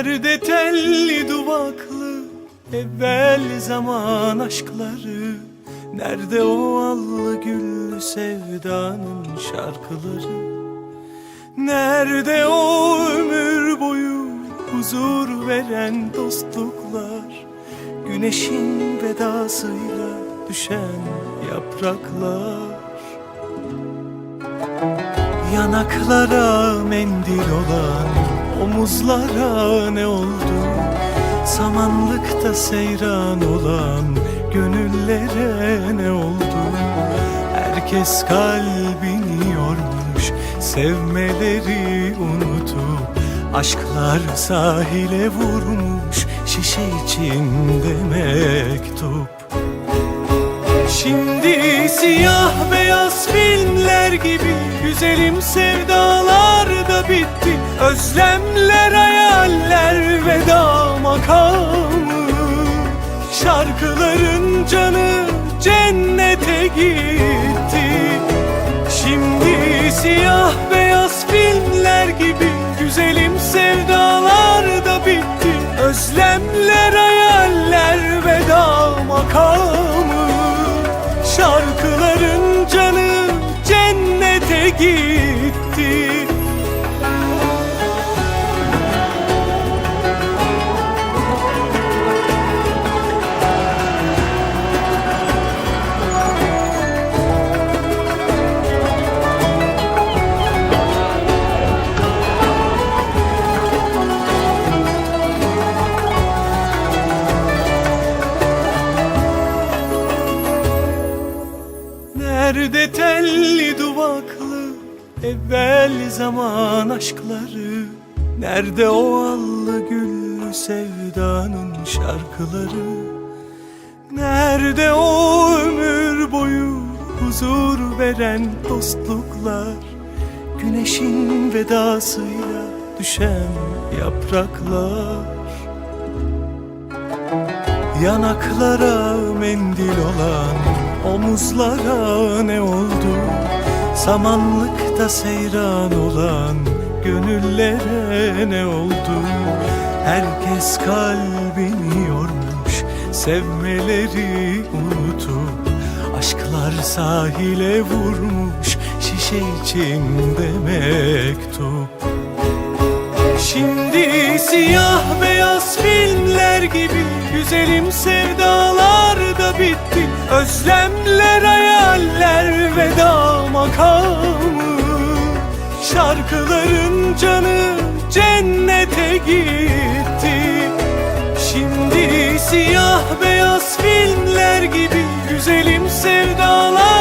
Nerede telli duvaklı evvel zaman aşkları. Nerede o allı güllü sevdanın şarkıları? Nerede o ömür boyu huzur veren dostluklar? Güneşin vedasıyla düşen yapraklar. Yanaklara mendil olan omuzlara ne oldu? Samanlıkta seyran olan gönüllere ne oldu? Herkes kalbini yormuş sevmeleri unutup Aşklar sahile vurmuş şişe içinde mektup Şimdi siyah beyaz filmler gibi Güzelim sevdalar da bitti. Özlemler, hayaller, veda makamı. Şarkıların canı cennete gitti. Şimdi siyah beyaz filmler gibi Güzelim sevdalar da bitti. Özlemler, hayaller, veda makamı gitti. Nerede telli duvaklı evvel zaman aşkları Nerede o allı güllü sevdanın şarkıları? Nerede o ömür boyu huzur veren dostluklar? Güneşin vedasıyla düşen yapraklar? Yanaklara mendil olan omuzlara ne oldu? Samanlıkta seyran olan gönüllere ne oldu? Herkes kalbini yormuş sevmeleri unutup Aşklar sahile vurmuş şişe içinde mektup Şimdi siyah beyaz filmler gibi Güzelim sevdalar da bitti Özlemler, hayaller, veda makamı. Şarkıların canı cennete gitti. Şimdi siyah beyaz filmler gibi Güzelim sevdalar